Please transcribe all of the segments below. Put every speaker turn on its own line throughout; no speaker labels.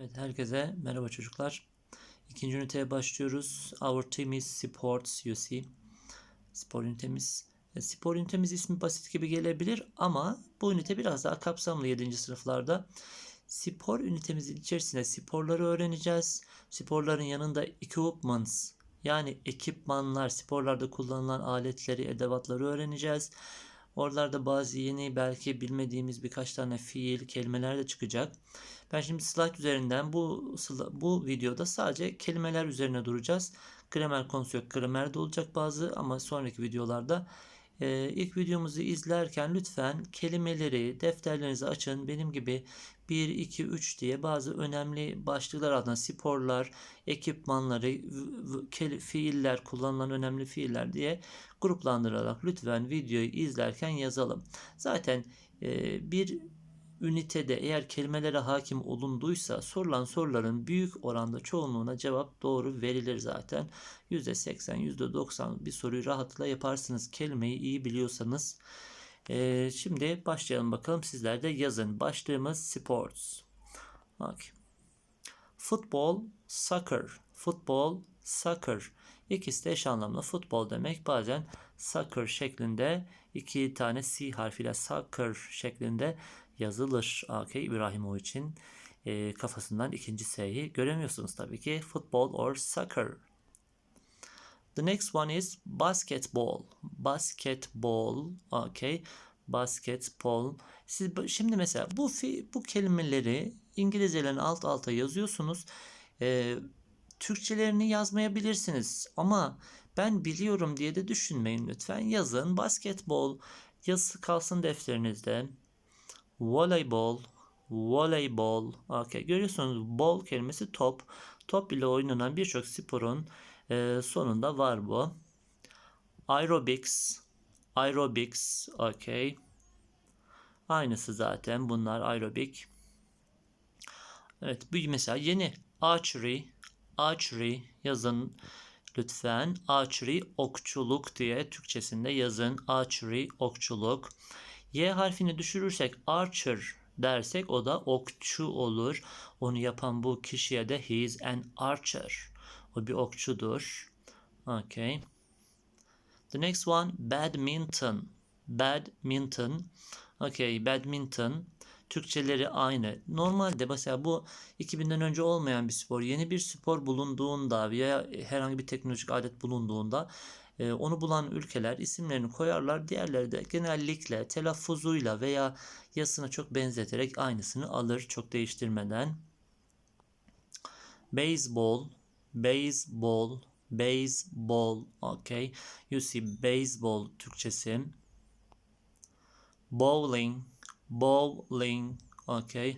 Evet, herkese merhaba çocuklar. İkinci üniteye başlıyoruz. Our team is sports, you see. Spor ünitemiz. E, Spor ünitemiz ismi basit gibi gelebilir ama bu ünite biraz daha kapsamlı 7. sınıflarda. Spor ünitemizin içerisinde sporları öğreneceğiz. Sporların yanında equipments yani ekipmanlar, sporlarda kullanılan aletleri, edevatları öğreneceğiz. Oralarda bazı yeni belki bilmediğimiz birkaç tane fiil, kelimeler de çıkacak. Ben şimdi slide üzerinden bu bu videoda sadece kelimeler üzerine duracağız. Gramer konusu yok. Gramer de olacak bazı ama sonraki videolarda e, ilk videomuzu izlerken lütfen kelimeleri defterlerinize açın. Benim gibi 1, 2, 3 diye bazı önemli başlıklar adına sporlar, ekipmanları, fiiller, kullanılan önemli fiiller diye gruplandırarak lütfen videoyu izlerken yazalım. Zaten e, bir ünitede eğer kelimelere hakim olunduysa sorulan soruların büyük oranda çoğunluğuna cevap doğru verilir zaten. %80, %90 bir soruyu rahatlıkla yaparsınız. Kelimeyi iyi biliyorsanız. Ee, şimdi başlayalım bakalım. Sizler de yazın. Başlığımız sports. Okay. Futbol, soccer. Futbol, soccer. İkisi de eş anlamlı. Futbol demek bazen soccer şeklinde iki tane C harfiyle soccer şeklinde yazılır. Okay, İbrahimovic'in e, kafasından ikinci S'yi göremiyorsunuz tabii ki. Football or soccer. The next one is basketball. Basketball. Okay. Basketball. Siz şimdi mesela bu fi, bu kelimeleri İngilizcelerin alt alta yazıyorsunuz. Ee, Türkçelerini yazmayabilirsiniz ama ben biliyorum diye de düşünmeyin lütfen. Yazın basketbol yazısı kalsın defterinizde. Voleybol, voleybol. Okay, görüyorsunuz bol kelimesi top. Top ile oynanan birçok sporun e, sonunda var bu. Aerobics, aerobics. Okay. Aynısı zaten bunlar aerobik. Evet mesela yeni archery, archery yazın lütfen. Archery okçuluk diye Türkçesinde yazın. Archery okçuluk. Y harfini düşürürsek archer dersek o da okçu olur. Onu yapan bu kişiye de he is an archer. O bir okçudur. Okay. The next one badminton. Badminton. Okay, badminton. Türkçeleri aynı. Normalde mesela bu 2000'den önce olmayan bir spor. Yeni bir spor bulunduğunda veya herhangi bir teknolojik alet bulunduğunda e, onu bulan ülkeler isimlerini koyarlar. Diğerleri de genellikle telaffuzuyla veya yazısına çok benzeterek aynısını alır çok değiştirmeden. Baseball, baseball, baseball. Okay. You see baseball Türkçesi. Bowling, bowling. Okay.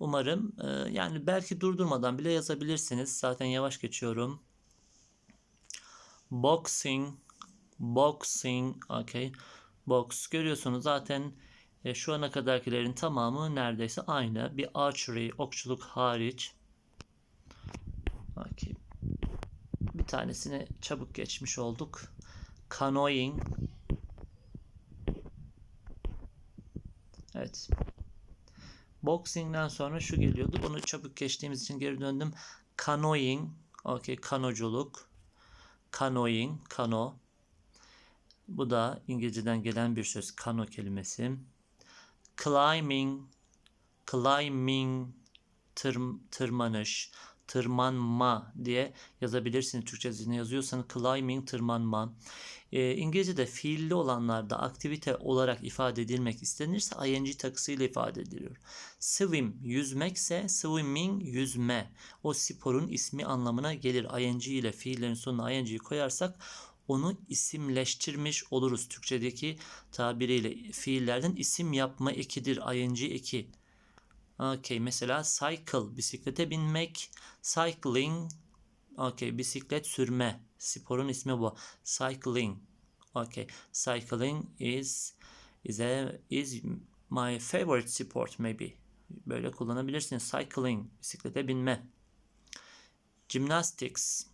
Umarım e, yani belki durdurmadan bile yazabilirsiniz. Zaten yavaş geçiyorum. Boxing, boxing. Okay. Box görüyorsunuz zaten e, şu ana kadarkilerin tamamı neredeyse aynı. Bir archery, okçuluk hariç. Okay. Bir tanesini çabuk geçmiş olduk. Canoeing. Evet. Boxing'den sonra şu geliyordu. Bunu çabuk geçtiğimiz için geri döndüm. Canoeing. Okay, kanoculuk. Canoeing, kano. Bu da İngilizceden gelen bir söz. Kano kelimesi. Climbing, climbing, tırm, tırmanış, tırmanma diye yazabilirsiniz. Türkçesini yazıyorsanız climbing, tırmanma. Ee, İngilizce'de fiilli olanlarda aktivite olarak ifade edilmek istenirse ing takısıyla ifade ediliyor. Swim yüzmekse swimming yüzme. O sporun ismi anlamına gelir. ing ile fiillerin sonuna ing'yi koyarsak onu isimleştirmiş oluruz. Türkçedeki tabiriyle fiillerden isim yapma ekidir ing eki. Okay, mesela cycle bisiklete binmek, cycling okay, bisiklet sürme. Sporun ismi bu. Cycling. Okay, cycling is is a is my favorite sport maybe. Böyle kullanabilirsiniz. Cycling, bisiklete binme. Gymnastics.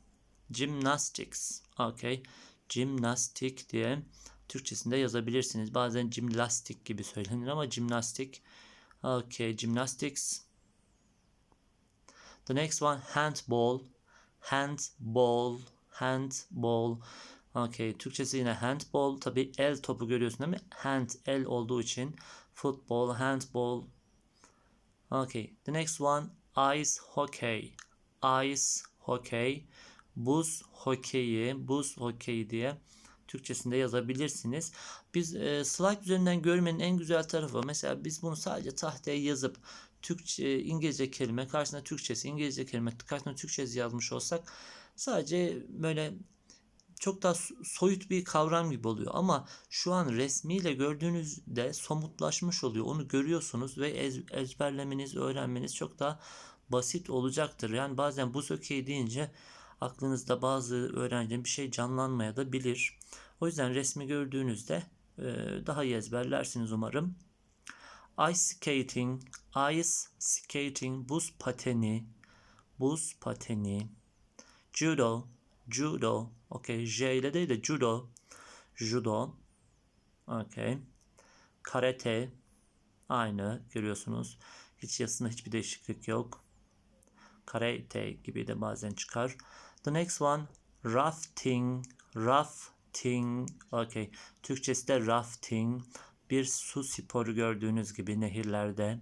Gymnastics. Okay. Gymnastik diye Türkçesinde yazabilirsiniz. Bazen gymnastik gibi söylenir ama gymnastik. Okay, gymnastics. The next one handball. Handball. Handball. Okay. Türkçesi yine handball. Tabi el topu görüyorsun değil mi? Hand el olduğu için football, handball. Okay. The next one ice hockey. Ice hockey. Buz hokeyi, buz hokeyi diye Türkçesinde yazabilirsiniz. Biz e, slide üzerinden görmenin en güzel tarafı mesela biz bunu sadece tahtaya yazıp Türkçe, İngilizce kelime karşısında Türkçesi, İngilizce kelime karşısında Türkçesi yazmış olsak sadece böyle çok daha soyut bir kavram gibi oluyor ama şu an resmiyle gördüğünüzde somutlaşmış oluyor. Onu görüyorsunuz ve ez, ezberlemeniz, öğrenmeniz çok daha basit olacaktır. Yani bazen buz okey deyince aklınızda bazı öğrencinin bir şey canlanmaya da bilir. O yüzden resmi gördüğünüzde e, daha iyi ezberlersiniz umarım. Ice skating, ice skating, buz pateni, buz pateni, judo, judo, okay, J ile değil de judo, judo, okay, karate, aynı görüyorsunuz. Hiç yazısında hiçbir değişiklik yok. Karate gibi de bazen çıkar. The next one rafting, rafting. Okay. Türkçesi de rafting. Bir su sporu gördüğünüz gibi nehirlerde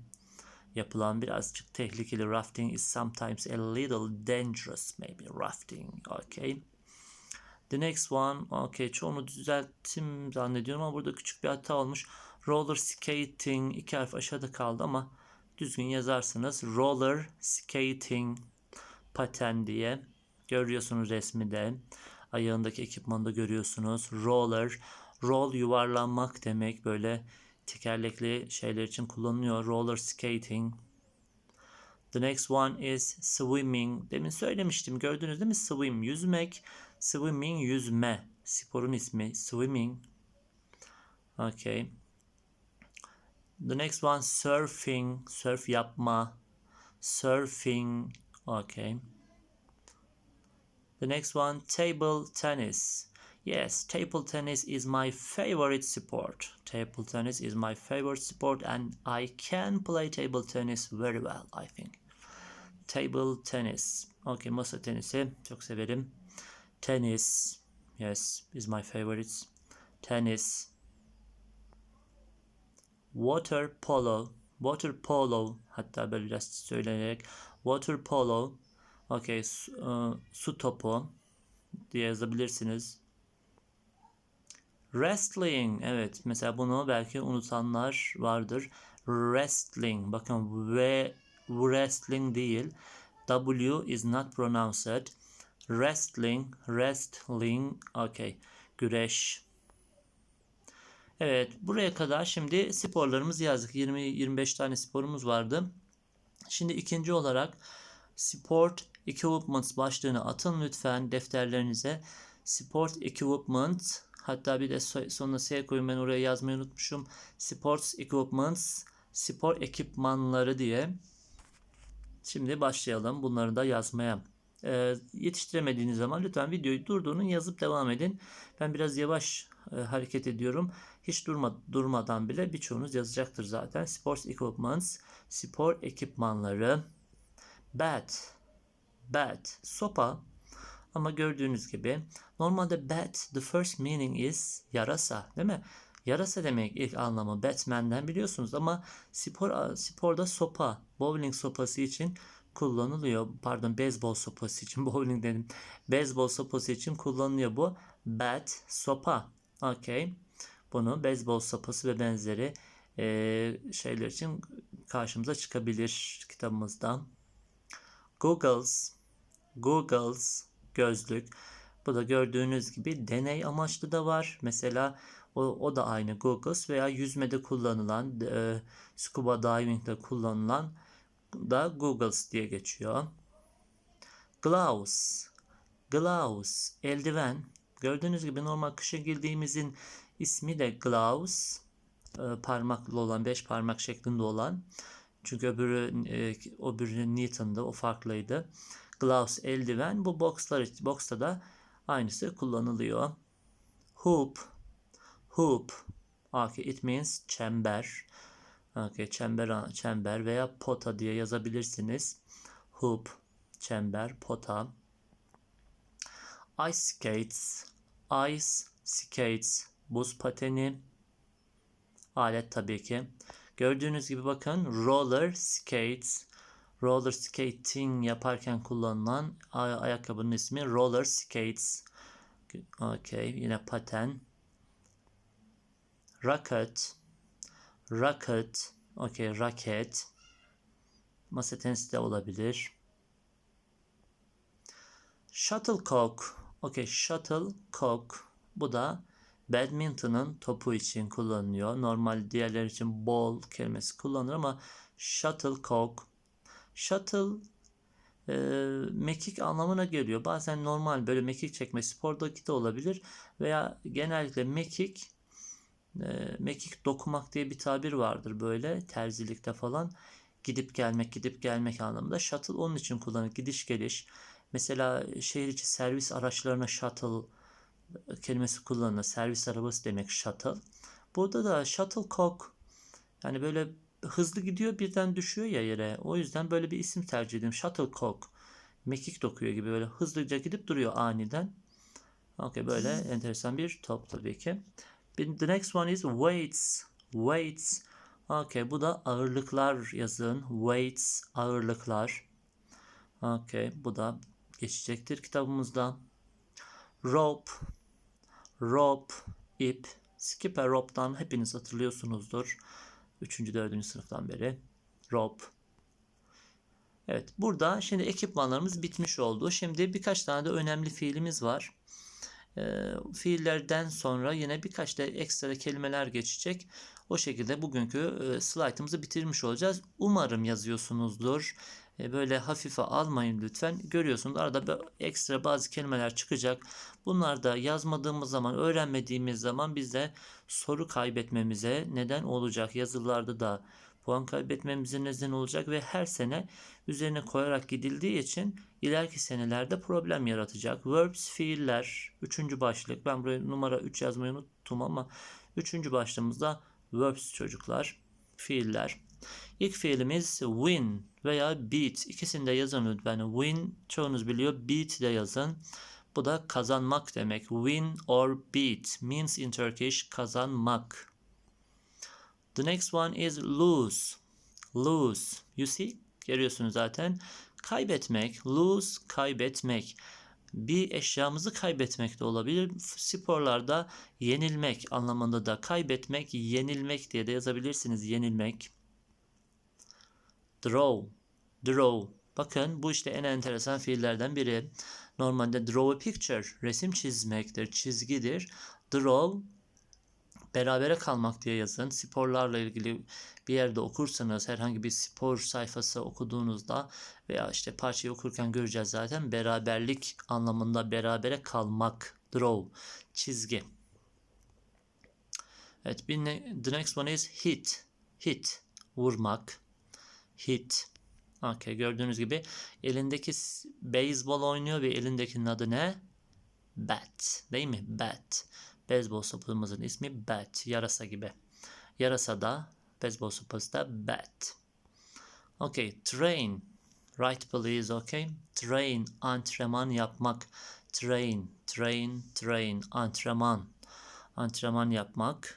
yapılan birazcık tehlikeli. Rafting is sometimes a little dangerous maybe rafting. Okay. The next one. Okay. Çoğunu düzelttim zannediyorum ama burada küçük bir hata olmuş. Roller skating. iki harf aşağıda kaldı ama düzgün yazarsınız. Roller skating paten diye görüyorsunuz resmide. Ayağındaki ekipmanı da görüyorsunuz. Roller, roll yuvarlanmak demek. Böyle tekerlekli şeyler için kullanılıyor. Roller skating. The next one is swimming. Demin söylemiştim. Gördünüz değil mi? Swim, yüzmek. Swimming, yüzme. Sporun ismi. Swimming. Okay. The next one surfing. Surf yapma. Surfing. Okay. The next one, table tennis. Yes, table tennis is my favorite sport. Table tennis is my favorite sport and I can play table tennis very well, I think. Table tennis. Okay, masa tenisi çok severim. Tennis. Yes, is my favorite. Tennis. Water polo. Water polo. Hatta böyle biraz söyleyerek. Water polo. Okay, su, e, su topu diye yazabilirsiniz. Wrestling. Evet, mesela bunu belki unutanlar vardır. Wrestling. Bakın ve wrestling değil. W is not pronounced. Wrestling, wrestling. Okay. Güreş. Evet, buraya kadar şimdi sporlarımızı yazdık. 20-25 tane sporumuz vardı. Şimdi ikinci olarak Sport Equipment başlığını atın lütfen defterlerinize. Sport Equipment hatta bir de sonuna S koyun ben oraya yazmayı unutmuşum. Sports Equipments spor ekipmanları diye. Şimdi başlayalım bunları da yazmaya. Ee, yetiştiremediğiniz zaman lütfen videoyu durdurun yazıp devam edin. Ben biraz yavaş e, hareket ediyorum. Hiç durma, durmadan bile birçoğunuz yazacaktır zaten. Sports Equipments, spor ekipmanları. Bat, bat, sopa. Ama gördüğünüz gibi normalde bat the first meaning is yarasa değil mi? Yarasa demek ilk anlamı Batman'den biliyorsunuz ama spor sporda sopa, bowling sopası için kullanılıyor. Pardon, beyzbol sopası için bowling dedim. Beyzbol sopası için kullanılıyor bu. Bat, sopa. Okay. Bunu beyzbol sopası ve benzeri e, şeyler için karşımıza çıkabilir kitabımızda. Googles, Googles gözlük. Bu da gördüğünüz gibi deney amaçlı da var. Mesela o, o da aynı Googles veya yüzmede kullanılan, e, scuba diving'de kullanılan da Googles diye geçiyor. Gloves, gloves, eldiven. Gördüğünüz gibi normal kışa girdiğimizin ismi de gloves. E, parmaklı olan, beş parmak şeklinde olan. Çünkü öbürü, e, öbürü Newton'da o farklıydı. Gloves, eldiven. Bu boxlar, boxta da aynısı kullanılıyor. Hoop, hoop. Okay, it means çember. Okay, çember, çember veya pota diye yazabilirsiniz. Hoop. çember, pota. Ice skates, ice skates, buz pateni. Alet tabii ki. Gördüğünüz gibi bakın roller skates, roller skating yaparken kullanılan ay- ayakkabının ismi roller skates. Okey, yine paten. Racket, racket, okey, raket. Masa tenisi de olabilir. Shuttlecock. Okey, shuttlecock. Bu da badminton'ın topu için kullanılıyor. Normal diğerler için ball kelimesi kullanılır ama shuttlecock. Shuttle e, mekik anlamına geliyor. Bazen normal böyle mekik çekme spordaki de olabilir veya genellikle mekik e, mekik dokumak diye bir tabir vardır böyle terzilikte falan. Gidip gelmek gidip gelmek anlamında. Shuttle onun için kullanılır. Gidiş geliş. Mesela şehir içi servis araçlarına shuttle kelimesi kullanılır. Servis arabası demek shuttle. Burada da shuttlecock yani böyle hızlı gidiyor birden düşüyor ya yere o yüzden böyle bir isim tercih edeyim shuttlecock mekik dokuyor gibi böyle hızlıca gidip duruyor aniden Okey böyle enteresan bir top tabii ki. The next one is weights. Weights. Okay, bu da ağırlıklar yazın. Weights, ağırlıklar. Okay, bu da geçecektir kitabımızda. Rope. Rope, ip. Skipper rope'dan hepiniz hatırlıyorsunuzdur. 3. 4. sınıftan beri. Rope. Evet, burada şimdi ekipmanlarımız bitmiş oldu. Şimdi birkaç tane de önemli fiilimiz var. E, fiillerden sonra yine birkaç da ekstra kelimeler geçecek. O şekilde bugünkü e, slaytımızı bitirmiş olacağız. Umarım yazıyorsunuzdur. E, böyle hafife almayın lütfen. Görüyorsunuz arada ekstra bazı kelimeler çıkacak. Bunlar da yazmadığımız zaman, öğrenmediğimiz zaman bizde soru kaybetmemize neden olacak. Yazılarda da puan kaybetmemize neden olacak ve her sene üzerine koyarak gidildiği için ileriki senelerde problem yaratacak. Verbs fiiller. Üçüncü başlık. Ben buraya numara 3 yazmayı unuttum ama üçüncü başlığımızda verbs çocuklar. Fiiller. İlk fiilimiz win veya beat. İkisini de yazın lütfen. Win çoğunuz biliyor. Beat de yazın. Bu da kazanmak demek. Win or beat means in Turkish kazanmak. The next one is lose. Lose. You see? Görüyorsunuz zaten. Kaybetmek, lose, kaybetmek. Bir eşyamızı kaybetmek de olabilir. Sporlarda yenilmek anlamında da kaybetmek, yenilmek diye de yazabilirsiniz. Yenilmek. Draw. Draw. Bakın bu işte en enteresan fiillerden biri. Normalde draw a picture. Resim çizmektir, çizgidir. Draw berabere kalmak diye yazın. Sporlarla ilgili bir yerde okursanız herhangi bir spor sayfası okuduğunuzda veya işte parçayı okurken göreceğiz zaten beraberlik anlamında berabere kalmak draw çizgi. Evet bir ne, the next one is hit. Hit vurmak. Hit. Okay, gördüğünüz gibi elindeki beyzbol oynuyor ve elindekinin adı ne? Bat. Değil mi? Bat. Beyzbol sopamızın ismi bat. Yarasa gibi. Yarasa da beyzbol sopası da bat. Okay. Train. Right please. Okay. Train. Antrenman yapmak. Train. Train. Train. Antrenman. Antrenman yapmak.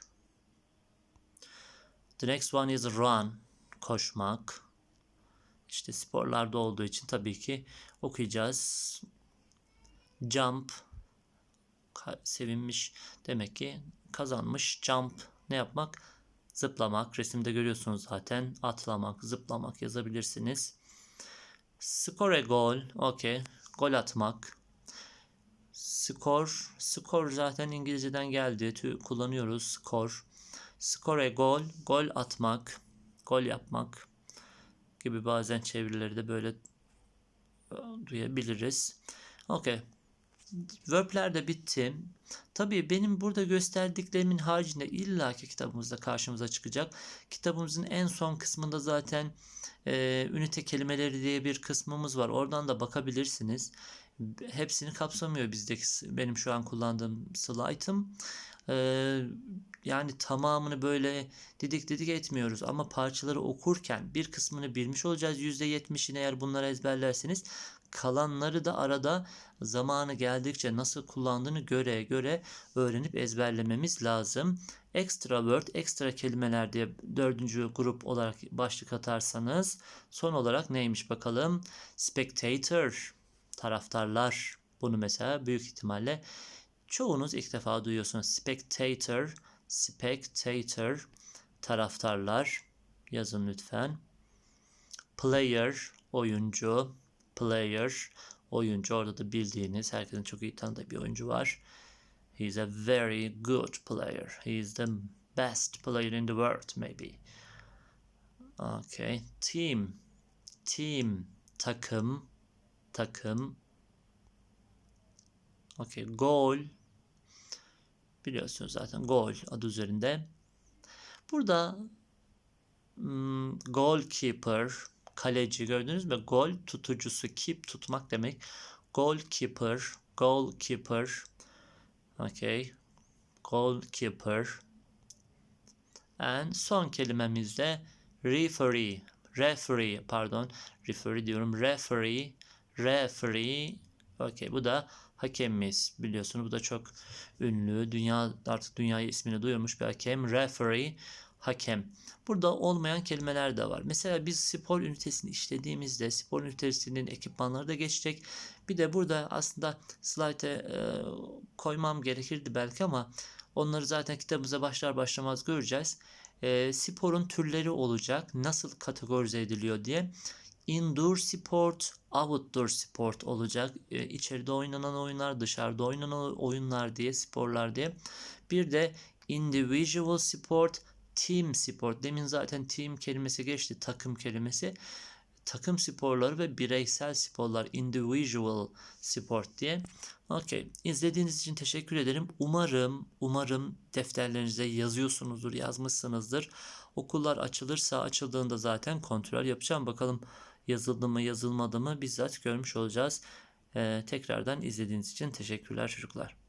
The next one is run. Koşmak. İşte sporlarda olduğu için tabii ki okuyacağız. Jump sevinmiş. Demek ki kazanmış. Jump ne yapmak? Zıplamak. Resimde görüyorsunuz zaten. Atlamak, zıplamak yazabilirsiniz. Score a goal. Okey. Gol atmak. Skor. Skor zaten İngilizceden geldi. Tü kullanıyoruz. Skor. Score a goal. Gol atmak. Gol yapmak. Gibi bazen çevirileri de böyle duyabiliriz. Okey. Verb'ler de bitti. Tabii benim burada gösterdiklerimin haricinde illaki kitabımızda karşımıza çıkacak. Kitabımızın en son kısmında zaten e, ünite kelimeleri diye bir kısmımız var. Oradan da bakabilirsiniz. Hepsini kapsamıyor bizdeki benim şu an kullandığım slaytım. E, yani tamamını böyle didik didik etmiyoruz ama parçaları okurken bir kısmını bilmiş olacağız. %70'ini eğer bunları ezberlerseniz Kalanları da arada zamanı geldikçe nasıl kullandığını göre göre öğrenip ezberlememiz lazım. Extra word, ekstra kelimeler diye dördüncü grup olarak başlık atarsanız son olarak neymiş bakalım? Spectator, taraftarlar. Bunu mesela büyük ihtimalle çoğunuz ilk defa duyuyorsunuz. Spectator, spectator, taraftarlar. Yazın lütfen. Player, oyuncu. Player, oyuncu. Orada da bildiğiniz, herkesin çok iyi tanıdığı bir oyuncu var. He is a very good player. He is the best player in the world, maybe. Okay. Team. Team. Takım. Takım. Okay. Goal. Biliyorsunuz zaten gol adı üzerinde. Burada hmm, goalkeeper, kaleci gördünüz mü? Gol tutucusu, keep tutmak demek. Goalkeeper, goalkeeper. Okay. Goalkeeper. And son kelimemiz de referee. Referee pardon. Referee diyorum. Referee. Referee. Okay. Bu da hakemimiz. Biliyorsunuz bu da çok ünlü. Dünya artık dünyaya ismini duyurmuş bir hakem. Referee. Hakem. Burada olmayan kelimeler de var. Mesela biz spor ünitesini işlediğimizde spor ünitesinin ekipmanları da geçecek. Bir de burada aslında slayte e, koymam gerekirdi belki ama onları zaten kitabımıza başlar başlamaz göreceğiz. E, sporun türleri olacak. Nasıl kategorize ediliyor diye. Indoor sport, outdoor sport olacak. E, içeride oynanan oyunlar, dışarıda oynanan oyunlar diye, sporlar diye. Bir de individual sport, team sport. Demin zaten team kelimesi geçti, takım kelimesi. Takım sporları ve bireysel sporlar, individual sport diye. Okey. İzlediğiniz için teşekkür ederim. Umarım, umarım defterlerinize yazıyorsunuzdur, yazmışsınızdır. Okullar açılırsa açıldığında zaten kontrol yapacağım. Bakalım yazıldı mı, yazılmadı mı bizzat görmüş olacağız. Ee, tekrardan izlediğiniz için teşekkürler çocuklar.